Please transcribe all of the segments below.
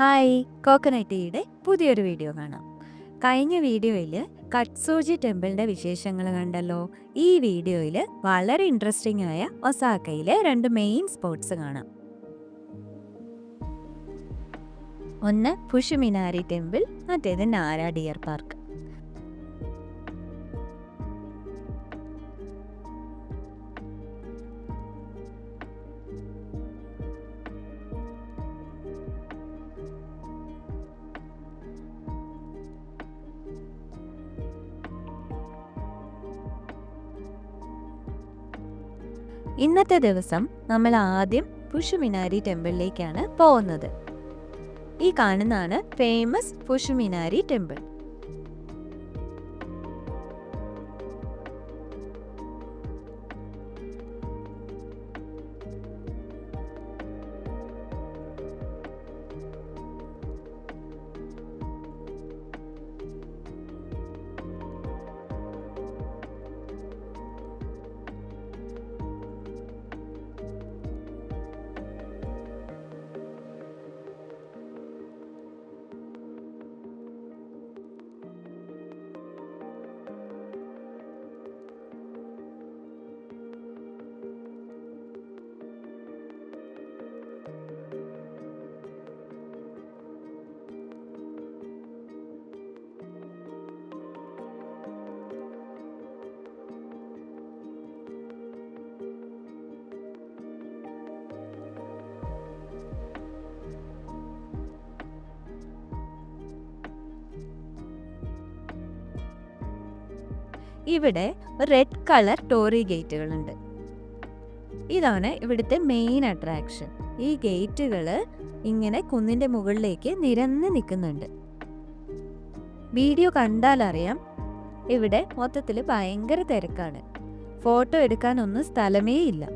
Hi coconut ടീയുടെ പുതിയൊരു video കാണാം. കഴിഞ്ഞ വീഡിയോയിൽ കട്സൂജി ടെമ്പിളിന്റെ വിശേഷങ്ങൾ കണ്ടല്ലോ. ഈ വീഡിയോയിൽ വളരെ ഇൻട്രസ്റ്റിംഗ് ആയ ഒസാക്കയിലെ രണ്ട് മെയിൻ സ്പോർട്സ് കാണാം. ഒന്ന് ഫുഷുമിനാരി ടെമ്പിൾ മറ്റേത് നാര ഡിയർ പാർക്ക് ഇന്നത്തെ ദിവസം നമ്മൾ ആദ്യം പുഷുമിനാരി ടെമ്പിളിലേക്കാണ് പോകുന്നത്. ഈ കാണുന്നതാണ് ഫേമസ് പുഷുമിനാരി ടെമ്പിൾ. ഇവിടെ റെഡ് കളർ ടോറി ഗേറ്റുകളുണ്ട് ഇതാണ് ഇവിടുത്തെ മെയിൻ അട്രാക്ഷൻ ഈ ഗേറ്റുകൾ ഇങ്ങനെ കുന്നിന്റെ മുകളിലേക്ക് നിരന്ന് നിൽക്കുന്നുണ്ട്. വീഡിയോ കണ്ടാൽ അറിയാം ഇവിടെ മൊത്തത്തിൽ ഭയങ്കര തിരക്കാണ്. ഫോട്ടോ എടുക്കാനൊന്നും സ്ഥലമേ ഇല്ല.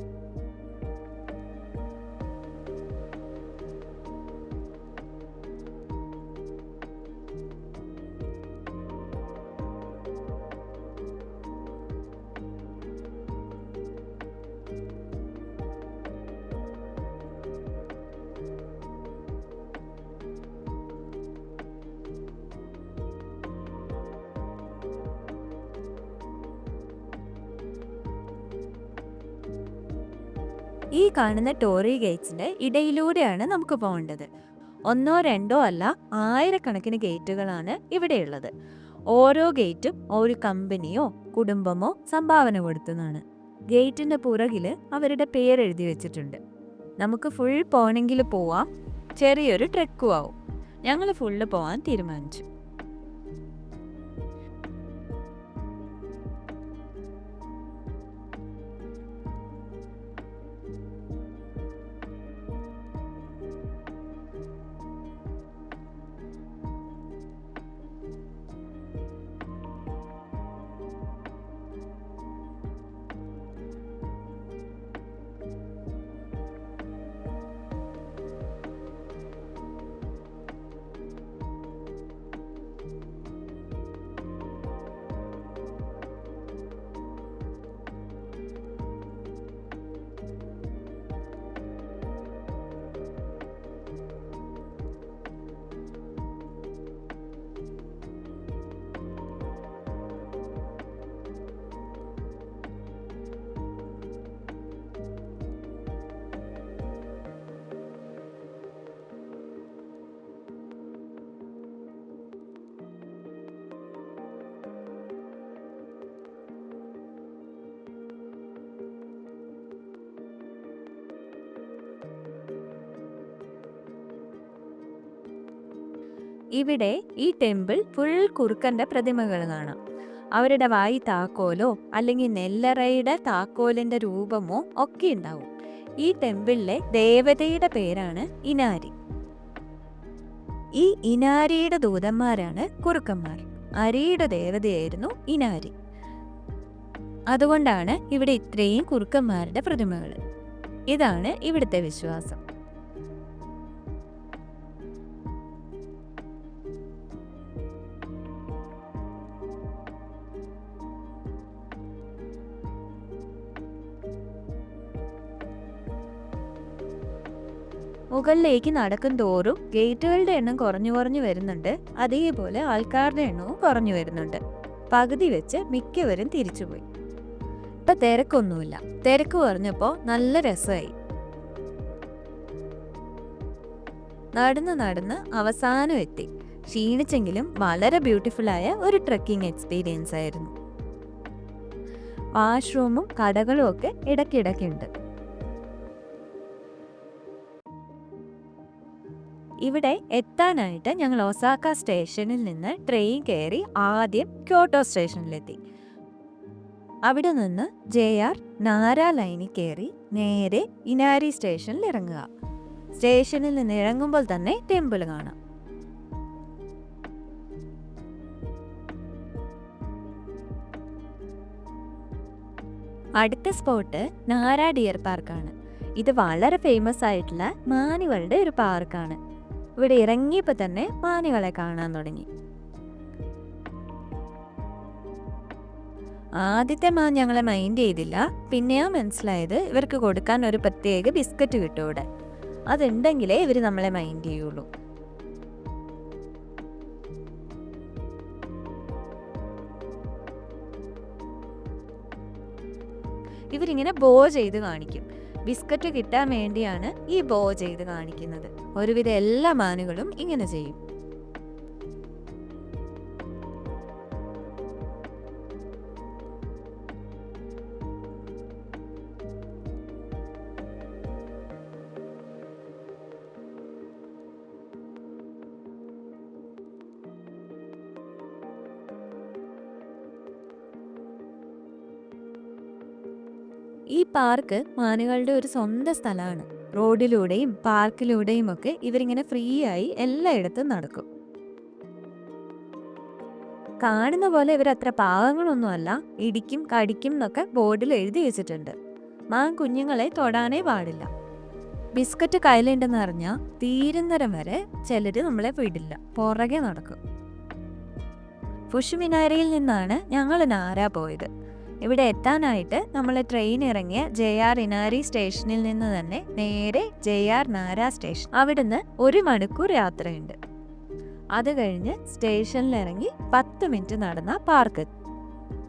ഈ കാണുന്ന ടോറി ഗേറ്റ്സിന്റെ ഇടയിലൂടെയാണ് നമുക്ക് പോകേണ്ടത്. ഒന്നോ രണ്ടോ അല്ല ആയിരക്കണക്കിന് ഗേറ്റുകളാണ് ഇവിടെയുള്ളത്. ഓരോ ഗേറ്റും ഒരു കമ്പനിയോ കുടുംബമോ സംഭാവന കൊടുത്തതാണ്. ഗേറ്റിന്റെ പുറകിൽ അവരുടെ പേരെഴുതി വെച്ചിട്ടുണ്ട്. നമുക്ക് ഫുൾ പോണെങ്കിൽ പോവാം. ചെറിയൊരു ട്രെക്കും ആവും ഞങ്ങൾ ഫുള്ള് പോവാൻ തീരുമാനിച്ചു. ഇവിടെ ഈ ടെമ്പിൾ ഫുൾ കുറുക്കന്റെ പ്രതിമകൾ കാണാം. അവരുടെ വായി താക്കോലോ അല്ലെങ്കിൽ നെല്ലറയുടെ താക്കോലിന്റെ രൂപമോ ഒക്കെ ഉണ്ടാവും. ഈ ടെമ്പിളിലെ ദേവതയുടെ പേരാണ് ഇനാരി. ഈ ഇനാരിയുടെ ദൂതന്മാരാണ് കുറുക്കന്മാർ. അരിയുടെ ദേവതയായിരുന്നു ഇനാരി. അതുകൊണ്ടാണ് ഇവിടെ ഇത്രയും കുറുക്കന്മാരുടെ പ്രതിമകൾ ഇതാണ് ഇവിടുത്തെ വിശ്വാസം. മുകളിലേക്ക് നടക്കും തോറും ഗേറ്റുകളുടെ എണ്ണം കുറഞ്ഞു കുറഞ്ഞു വരുന്നുണ്ട്. അതേപോലെ ആൾക്കാരുടെ എണ്ണവും കുറഞ്ഞു വരുന്നുണ്ട്. പകുതി വെച്ച് മിക്കവരും തിരിച്ചുപോയി. ഇപ്പൊ തിരക്കൊന്നുമില്ല. തിരക്ക് കുറഞ്ഞപ്പോ നല്ല രസമായി. നടന്ന് നടന്ന് അവസാനം എത്തി. ക്ഷീണിച്ചെങ്കിലും വളരെ ബ്യൂട്ടിഫുൾ ആയ ഒരു ട്രക്കിംഗ് എക്സ്പീരിയൻസ് ആയിരുന്നു വാഷ്റൂമും കടകളും ഒക്കെ ഇടയ്ക്കിടയ്ക്കുണ്ട്. ഇവിടെ എത്താനായിട്ട് ഞങ്ങൾ ഒസാക്ക സ്റ്റേഷനിൽ നിന്ന് ട്രെയിൻ കയറി ആദ്യം ക്യോട്ടോ സ്റ്റേഷനിലെത്തി. അവിടെ നിന്ന് ജെ ആർ നാര ലൈനിൽ കയറി നേരെ ഇനാരി സ്റ്റേഷനിൽ ഇറങ്ങുക. സ്റ്റേഷനിൽ നിന്ന് ഇറങ്ങുമ്പോൾ തന്നെ ടെമ്പിൾ കാണാം. അടുത്ത സ്പോട്ട് നാരാ ഡിയർ പാർക്കാണ് ഇത് വളരെ ഫേമസ് ആയിട്ടുള്ള മാനുകളുടെ ഒരു പാർക്കാണ് ഇവിടെ ഇറങ്ങിയപ്പോൾ തന്നെ മാനുകളെ കാണാൻ തുടങ്ങി. ആദ്യത്തെ മാൻ ഞങ്ങളെ മൈൻഡ് ചെയ്തില്ല. പിന്നെയാ മനസ്സിലായത് ഇവർക്ക് കൊടുക്കാൻ ഒരു പ്രത്യേക ബിസ്ക്കറ്റ് കിട്ടും ഇവിടെ. അതുണ്ടെങ്കിലേ ഇവർ നമ്മളെ മൈൻഡ് ചെയ്യുള്ളൂ. ഇവരിങ്ങനെ ബോ ചെയ്ത് കാണിക്കും. ബിസ്ക്കറ്റ് കിട്ടാൻ വേണ്ടിയാണ് ഈ ബോ ചെയ്ത് കാണിക്കുന്നത്. ഒരുവിധ എല്ലാ മാനുകളും ഇങ്ങനെ ചെയ്യും. ഈ പാർക്ക് മാനുകളുടെ ഒരു സ്വന്തം സ്ഥലമാണ്. റോഡിലൂടെയും പാർക്കിലൂടെയും ഒക്കെ ഇവരിങ്ങനെ ഫ്രീ ആയി എല്ലായിടത്തും നടക്കും. കാണുന്ന പോലെ ഇവർ അത്ര പാവങ്ങളൊന്നുമല്ല. ഇടിക്കും കടിക്കും എന്നൊക്കെ ബോർഡിൽ എഴുതി വെച്ചിട്ടുണ്ട്. മാൻ കുഞ്ഞുങ്ങളെ തൊടാനേ പാടില്ല. ബിസ്ക്കറ്റ് കയ്യിലുണ്ടെന്ന് അറിഞ്ഞാൽ തീരുന്നരം വരെ ചിലർ നമ്മളെ വിടില്ല. പുറകെ നടക്കും. ഫുഷുമിനാരയിൽ നിന്നാണ് ഞങ്ങൾ നാരാ പോയത്. ഇവിടെ എത്താനായിട്ട് നമ്മൾ ട്രെയിൻ ഇറങ്ങിയ ജെ ആർ ഇനാരി സ്റ്റേഷനിൽ നിന്ന് തന്നെ നേരെ ജെ ആർ നാര സ്റ്റേഷൻ അവിടുന്ന് ഒരു മണിക്കൂർ യാത്രയുണ്ട്. അത് കഴിഞ്ഞ് സ്റ്റേഷനിൽ ഇറങ്ങി പത്ത് മിനിറ്റ് നടന്ന പാർക്ക്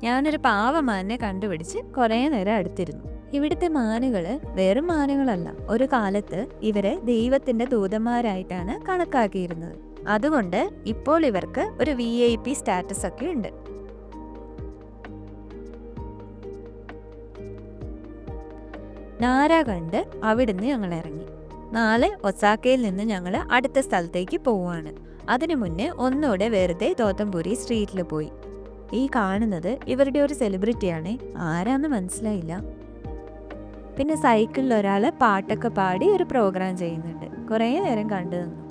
ഞാനൊരു പാവമാനെ കണ്ടുപിടിച്ച് കുറേ നേരം അടുത്തിരുന്നു. ഇവിടുത്തെ മാനുകൾ വെറും മാനുകളല്ല ഒരു കാലത്ത് ഇവരെ ദൈവത്തിന്റെ ദൂതന്മാരായിട്ടാണ് കണക്കാക്കിയിരുന്നത്. അതുകൊണ്ട് ഇപ്പോൾ ഇവർക്ക് ഒരു വി ഐ പി സ്റ്റാറ്റസ് ഒക്കെ ഉണ്ട്. നാര കണ്ട് അവിടുന്ന് ഞങ്ങൾ ഇറങ്ങി നാളെ ഒസാക്കയിൽ നിന്ന് ഞങ്ങൾ അടുത്ത സ്ഥലത്തേക്ക് പോവുകയാണ് അതിനു മുന്നേ ഒന്നുകൂടെ വെറുതെ തോത്തംപുരി സ്ട്രീറ്റിൽ പോയി. ഈ കാണുന്നത് ഇവരുടെ ഒരു സെലിബ്രിറ്റിയാണ്. ആരാന്ന് മനസ്സിലായില്ല. പിന്നെ സൈക്കിളിൽ ഒരാൾ പാട്ടൊക്കെ പാടി ഒരു പ്രോഗ്രാം ചെയ്യുന്നുണ്ട്. കുറേ നേരം കണ്ടു നിന്നു.